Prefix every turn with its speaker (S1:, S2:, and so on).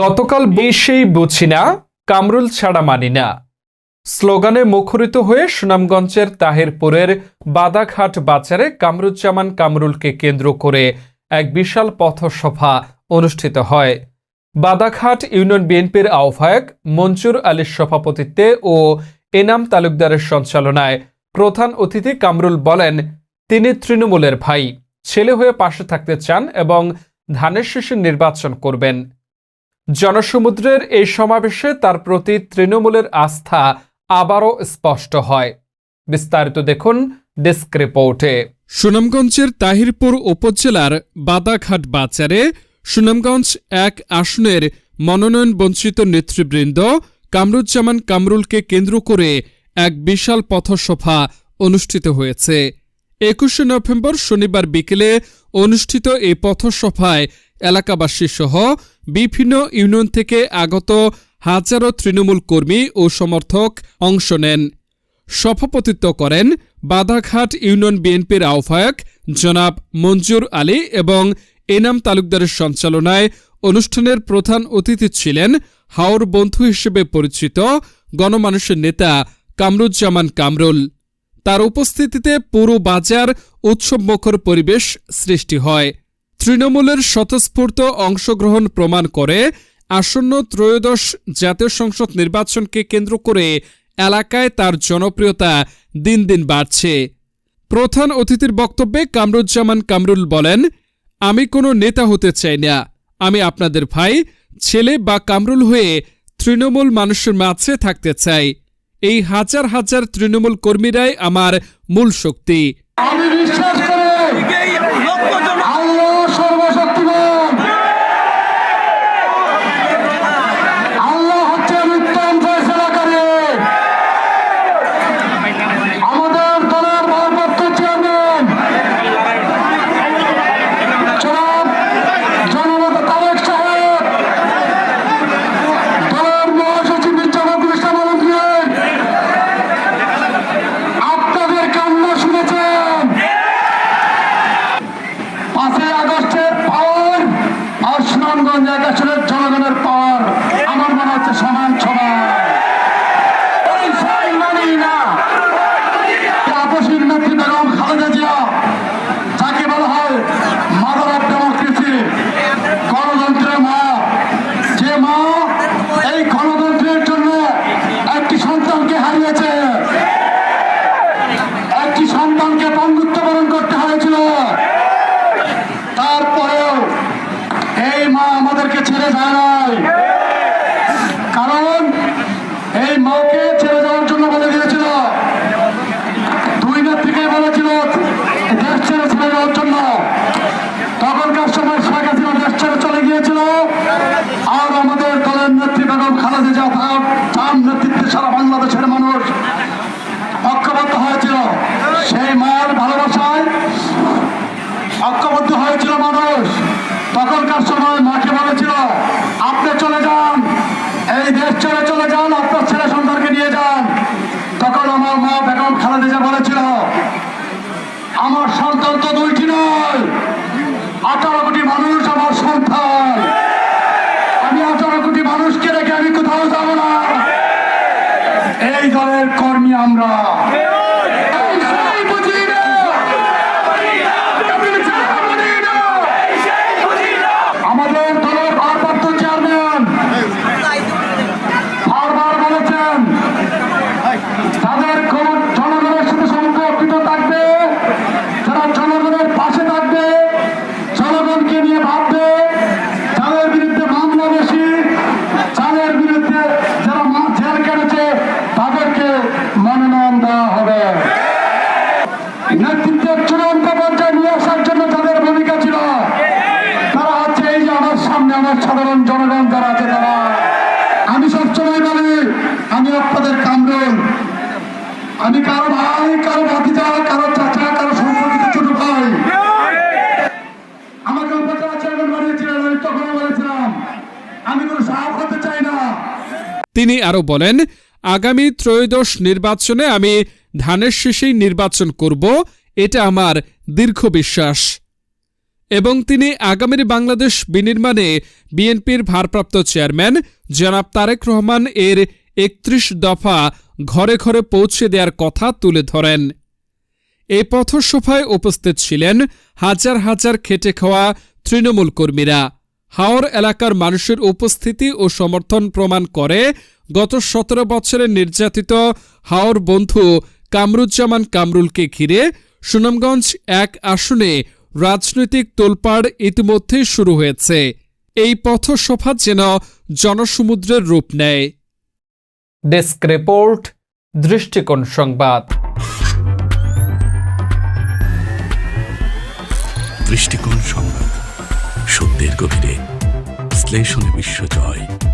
S1: গতকাল বেশেই বুঝি না, কামরুল ছাড়া মানি না। স্লোগানে মুখরিত হয়ে সুনামগঞ্জের তাহিরপুরের বাদাঘাট বাজারে কামরুজ্জামান কামরুলকে কেন্দ্র করে এক বিশাল পথসভা অনুষ্ঠিত হয়। বাদাঘাট ইউনিয়ন বিএনপির আহ্বায়ক মঞ্জুর আলীর সভাপতিত্বে ও এনাম তালুকদারের সঞ্চালনায় প্রধান অতিথি কামরুল বলেন, তিনি তৃণমূলের ভাই, ছেলে হয়ে পাশে থাকতে চান এবং ধানের শীষে নির্বাচন করবেন। জনসমুদ্রের এই সমাবেশে তার প্রতি তৃণমূলের আস্থা আবারও স্পষ্ট হয়। বিস্তারিত দেখুন ডেস্ক রিপোর্টে।
S2: সুনামগঞ্জের তাহিরপুর উপজেলার বাদাঘাট বাজারে সুনামগঞ্জ এক আসনের মনোনয়ন বঞ্চিত নেতৃবৃন্দ কামরুজ্জামান কামরুলকে কেন্দ্র করে এক বিশাল পথসভা অনুষ্ঠিত হয়েছে। একুশে নভেম্বর শনিবার বিকেলে অনুষ্ঠিত এই পথসভায় এলাকাবাসী সহ বিভিন্ন ইউনিয়ন থেকে আগত হাজারো তৃণমূল কর্মী ও সমর্থক অংশ নেন। সভাপতিত্ব করেন বাধাঘাট ইউনিয়ন বিএনপির আহ্বায়ক জনাব মঞ্জুর আলী এবং এনাম তালুকদারের সঞ্চালনায় অনুষ্ঠানের প্রধান অতিথি ছিলেন হাওর বন্ধু হিসেবে পরিচিত গণমানুষের নেতা কামরুজ্জামান কামরুল। তার উপস্থিতিতে পুরো বাজার উৎসবমুখর পরিবেশ সৃষ্টি হয়। তৃণমূলের স্বতঃস্ফূর্ত অংশগ্রহণ প্রমাণ করে আসন্ন ত্রয়োদশ জাতীয় সংসদ নির্বাচনকে কেন্দ্র করে এলাকায় তার জনপ্রিয়তা দিন দিন বাড়ছে। প্রধান অতিথির বক্তব্যে কামরুজ্জামান কামরুল বলেন, আমি কোনো নেতা হতে চাই না। আমি আপনাদের ভাই, ছেলে বা কামরুল হয়ে তৃণমূল মানুষের মাঝে থাকতে চাই। এই হাজার হাজার তৃণমূল কর্মীরাই আমার মূল শক্তি।
S3: আমি বিশ্বাস করি আল্লাহ সর্বশক্তিমান আল্লাহ হচ্ছেন উত্তম ফয়সলাকারী আমাদের দলের ভারপ্রাপ্ত চেয়ারম্যান জনাব জননেতা তারেক সাহেব দলের মহাসচিব মির্জাফর ইসলাম আলমগীর আপনাদের কান্না শুনেছেন পাঁচই আগস্টের পাওয়ার আর সুনামগঞ্জ এক আসনের জনগণের পাওয়ার আমার মনে হচ্ছে সমান সমান ওই সাই মানি না আপসীর নেত্রী বেগম খালেদা জিয়া যাকে বলা হয় মাদার অফ ডেমোক্রেসি গণতন্ত্রের মা যে মা এই গণতন্ত্রের জন্য একটি সন্তানকে হারিয়েছে একটি সন্তানকে বন্ধুত্ব বরণ করতে হয়েছিল তারপরেও এই মা আমাদেরকে ছেড়ে যায় নাই কারণ এই মাকে ছেড়ে যাওয়ার জন্য বলে দিয়েছিল দুই নেত্রীকে বলেছিল দেশ ছেড়ে ছেড়ে যাওয়ার জন্য তখনকার সময় শেখ হাসিনা দেশ ছেড়ে চলে গিয়েছিল আর আমাদের দলের নেত্রী বেগম খালেদা জিয়া তার তার নেতৃত্বে সারা বাংলাদেশের মানুষ ঐক্যবদ্ধ হয়েছিল সেই মায়ের ভালোবাসায় ঐক্যবদ্ধ হয়েছিল মানুষ। তখনকার সময় মাকে বলেছিল, আপনি চলে যান। এই দেশ ছেড়ে চলে যান, আপনার ছেলে সন্তানকে নিয়ে যান। তখন আমার মা বেগম খালেদা বলেছিল, আমার সন্তান তো দুইটি নয়, আঠারো কোটি মানুষ আমার সন্তান। আমি আঠারো কোটি মানুষকে রেখে আমি কোথাও যাব না। এই দলের কর্মী আমরা এই সেই বুঝি না। আমি ছাড়া বুঝি না। আমাদের দলের ভারপ্রাপ্ত চেয়ারম্যান বারবার বলেছেন তাদের কোন জনগণের সাথে সম্পর্কিত থাকবে যারা জনগণের পাশে থাকবে জনগণকে নিয়ে ভাববে যাদের বিরুদ্ধে মামলা বেশি যাদের বিরুদ্ধে যারা মা- জেল কেটেছে তাদেরকে মনোনয়ন দেওয়া হবে। নেতৃত্বের চূড়ান্ত পর্যায়ে নিয়ে আসার জন্য যাদের ভূমিকা ছিল। তারা হচ্ছে এই যে আমার সামনে আমার সাধারণ জনগণ যারা আছে তারা। আমি সবসময় বলি, আমি আপনাদের কামরুল। আমি কারও ভাই, কারও ভাতিজা, কারও চাচা, কারও সম্পর্কিত ছোট ভাই। আমাকে উপজেলা চেয়ারম্যান বানিয়েছিলেন, আমি তখনও বলেছিলাম, আমি কোনো সাহায্য হতে চাই না।
S2: তিনি আরও বলেন আগামী ত্রয়োদশ নির্বাচনে আমি ধানের শেষেই নির্বাচন করব, এটা আমার দীর্ঘ বিশ্বাস। এবং তিনি আগামীর বাংলাদেশ বিনির্মাণে বিএনপির ভারপ্রাপ্ত চেয়ারম্যান জনাব তারেক রহমান এর একত্রিশ দফা ঘরে ঘরে পৌঁছে দেওয়ার কথা তুলে ধরেন। এই পথসভায় উপস্থিত ছিলেন হাজার হাজার খেটে খাওয়া তৃণমূল কর্মীরা। হাওর এলাকার মানুষের উপস্থিতি ও সমর্থন প্রমাণ করে গত সতেরো বছরে নির্যাতিত হাওর বন্ধু কামরুজ্জামান কামরুলকে ঘিরে সুনামগঞ্জ এক আসনে রাজনৈতিক তোলপাড় ইতিমধ্যেই শুরু হয়েছে। এই পথসভা যেন জনসমুদ্রের রূপ নেয়।
S1: ডেস্ক রিপোর্ট দৃষ্টিকোণ সংবাদ।
S4: দৃষ্টিকোণ সংবাদ সত্যের গভীরে। বিশ্লেষণে বিশ্বজয়।